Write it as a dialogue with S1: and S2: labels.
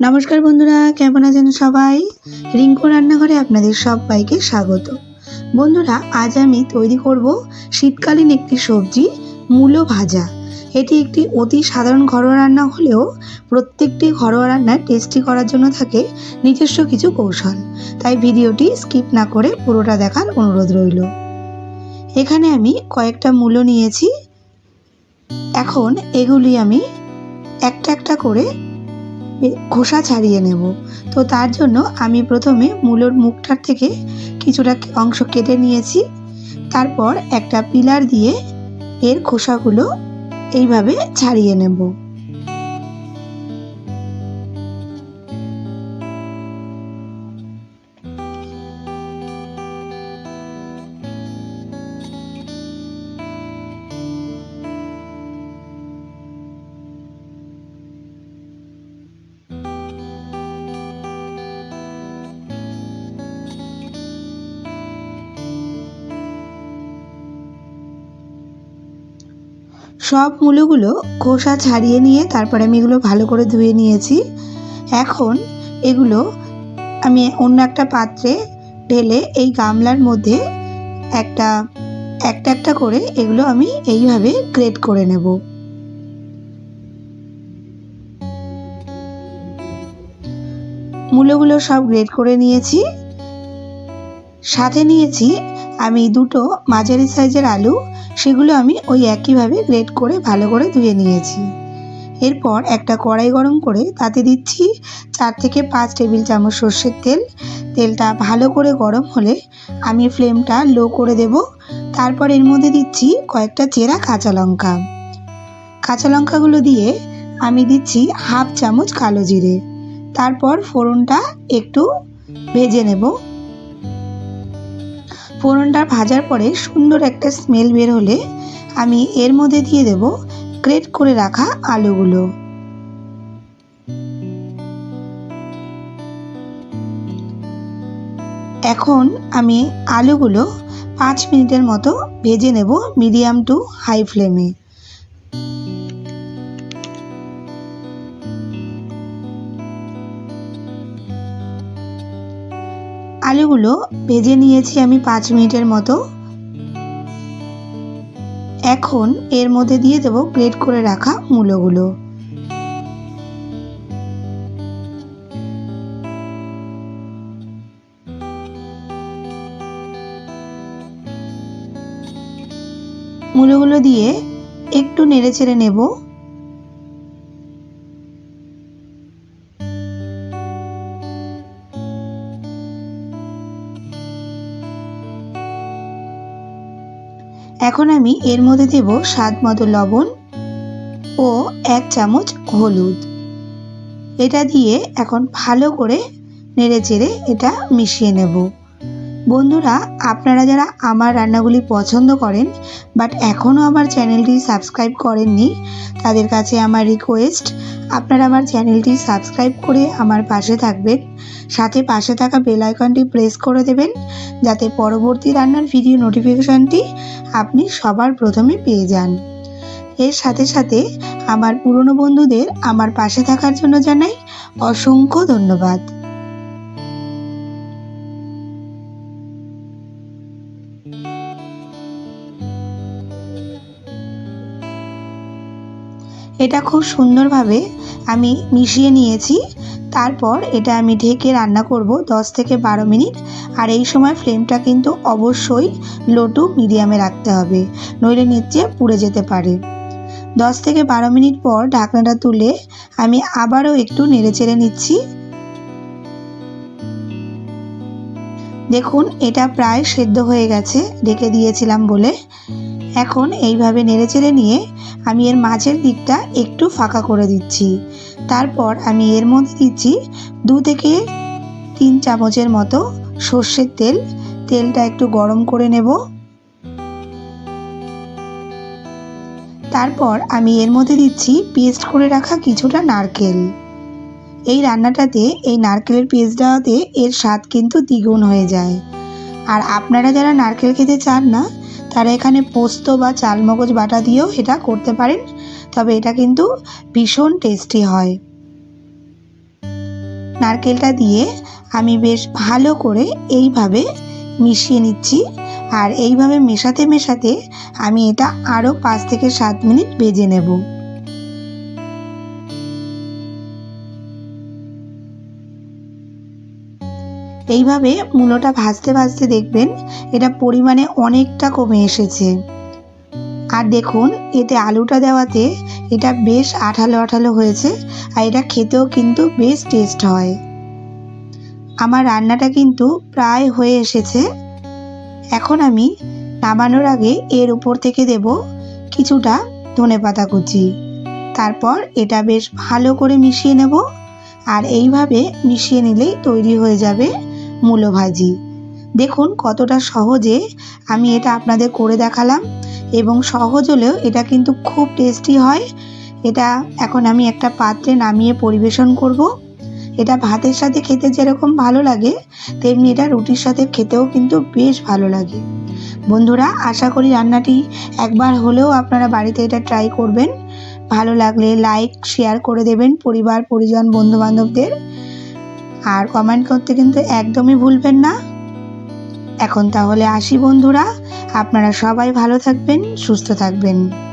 S1: নমস্কার বন্ধুরা, কেমন আছেন সবাই? রিঙ্কু রান্নাঘরে আপনাদের সবাইকে স্বাগত। বন্ধুরা, আজ আমি তৈরি করব শীতকালীন একটি সবজি, মূলো ভাজা। এটি একটি অতি সাধারণ ঘরোয়া রান্না হলেও প্রত্যেকটি ঘরোয়া রান্না টেস্টি করার জন্য থাকে নিজস্ব কিছু কৌশল। তাই ভিডিওটি স্কিপ না করে পুরোটা দেখার অনুরোধ রইল। এখানে আমি কয়েকটা মূলো নিয়েছি। এখন এগুলি আমি একটা একটা করে খোসা ছাড়িয়ে নেব। তো তার জন্য আমি প্রথমে মূলোর মুখটার থেকে কিছুটা অংশ কেটে নিয়েছি। তারপর একটা পিলার দিয়ে এর খোসাগুলো এইভাবে ছাড়িয়ে নেব। সব মূলোগুলো খোসা ছাড়িয়ে নিয়ে তারপরে আমি এগুলো ভালো করে ধুয়ে নিয়েছি। এখন এগুলো আমি অন্য একটা পাত্রে ঢেলে এই গামলার মধ্যে একটা একটা একটা করে এগুলো আমি এইভাবে গ্রেড করে নেব। মূলোগুলো সব গ্রেড করে নিয়েছি। সাথে নিয়েছি আমি দুটো মাঝারি সাইজের আলু, সেগুলো আমি ওই একইভাবে গ্রেট করে ভালো করে ধুয়ে নিয়েছি। এরপর একটা কড়াই গরম করে তাতে দিচ্ছি চার থেকে পাঁচ টেবিল চামচ সর্ষের তেল। তেলটা ভালো করে গরম হলে আমি ফ্লেমটা লো করে দেব। তারপর এর মধ্যে দিচ্ছি কয়েকটা চেরা কাঁচা লঙ্কা। কাঁচা লঙ্কাগুলো দিয়ে আমি দিচ্ছি হাফ চামচ কালো জিরে। তারপর ফোড়নটা একটু ভেজে নেব। ফোড়নটা ভাজার পরে সুন্দর একটা স্মেল বের হলে আমি এর মধ্যে দিয়ে দেব গ্রেট করে রাখা আলুগুলো। এখন আমি আলুগুলো পাঁচ মিনিটের মতো ভেজে নেব মিডিয়াম টু হাই ফ্লেমে আলুগুলো ভেজে নিয়েছি আমি পাঁচ মিনিটের মতো। এখন এর মধ্যে দিয়ে দেব গ্রেট করে রাখা মূলোগুলো। মূলোগুলো দিয়ে একটু নেড়ে চেড়ে নেব। এখন আমি এর মধ্যে দেব স্বাদ মতো লবণ ও এক চামচ হলুদ। এটা দিয়ে এখন ভালো করে নেড়ে চেড়ে এটা মিশিয়ে নেব। বন্ধুরা, আপনারা যারা আমার রান্নাগুলি পছন্দ করেন বাট এখনও আমার চ্যানেলটি সাবস্ক্রাইব করেননি, তাদের কাছে আমার রিকোয়েস্ট আপনারা আমার চ্যানেলটি সাবস্ক্রাইব করে আমার পাশে থাকবেন, সাথে পাশে থাকা বেল আইকনটি প্রেস করে দেবেন, যাতে পরবর্তী রান্নার ভিডিও নোটিফিকেশনটি আপনি সবার প্রথমে পেয়ে যান। এর সাথে সাথে আমার পুরনো বন্ধুদের আমার পাশে থাকার জন্য জানাই অসংখ্য ধন্যবাদ। এটা খুব সুন্দরভাবে আমি মিশিয়ে নিয়েছি। তারপর এটা আমি ঢেকে রান্না করব 10 থেকে বারো মিনিট। আর এই সময় ফ্লেমটা কিন্তু অবশ্যই লো টু মিডিয়ামে রাখতে হবে, নইলে নিচে পুড়ে যেতে পারে। 10 থেকে বারো মিনিট পর ঢাকনাটা তুলে আমি আবারও একটু নেড়ে চেড়ে নিচ্ছি। দেখুন, এটা প্রায় সেদ্ধ হয়ে গেছে, ঢেকে দিয়েছিলাম বলে। এখন এইভাবে নেড়ে চেড়ে নিয়ে আমি এর মাঝের দিকটা একটু ফাঁকা করে দিচ্ছি। তারপর আমি এর মধ্যে দিচ্ছি দু থেকে তিন চামচের মতো সর্ষের তেল। তেলটা একটু গরম করে নেব। তারপর আমি এর মধ্যে দিচ্ছি পেস্ট করে রাখা কিছুটা নারকেল। এই রান্নাটাতে, এই নারকেলের পেস্ট দেওয়াতে এর স্বাদ কিন্তু দ্বিগুণ হয়ে যায়। আর আপনারা যারা নারকেল খেতে চান না তারা এখানে পোস্ত বা চালমগজ বাটা দিয়েও এটা করতে পারেন, তবে এটা কিন্তু ভীষণ টেস্টি হয়। নারকেলটা দিয়ে আমি বেশ ভালো করে এইভাবে মিশিয়ে নিচ্ছি, আর এইভাবে মেশাতে মেশাতে আমি এটা আরও পাঁচ থেকে সাত মিনিট ভেজে নেব। এইভাবে মূলোটা ভাজতে ভাজতে দেখবেন এটা পরিমাণে অনেকটা কমে এসেছে। আর দেখুন, এতে আলুটা দেওয়াতে এটা বেশ আঠালো আঠালো হয়েছে আর এটা খেতেও কিন্তু বেশ টেস্ট হয়। আমার রান্নাটা কিন্তু প্রায় হয়ে এসেছে। এখন আমি নামানোর আগে এর উপর থেকে দেব কিছুটা ধনে পাতা কুচি। তারপর এটা বেশ ভালো করে মিশিয়ে নেব। আর এইভাবে মিশিয়ে নিলেই তৈরি হয়ে যাবে মূলো ভাজি দেখুন কতটা সহজে আমি এটা আপনাদের করে দেখালাম এবং সহজ হলেও এটা কিন্তু খুব টেস্টি হয়। এটা এখন আমি একটা পাত্রে নামিয়ে পরিবেশন করব। এটা ভাতের সাথে খেতে যেরকম ভালো লাগে, তেমনি এটা রুটির সাথে খেতেও কিন্তু বেশ ভালো লাগে। বন্ধুরা, আশা করি রান্নাটি একবার হলেও আপনারা বাড়িতে এটা ট্রাই করবেন। ভালো লাগলে লাইক শেয়ার করে দেবেন পরিবার, পরিজন বন্ধু বান্ধবদের আর কমেন্ট করতে কিন্তু একদমই ভুলবেন না। এখন তাহলে আসি বন্ধুরা, আপনারা সবাই ভালো থাকবেন, সুস্থ থাকবেন।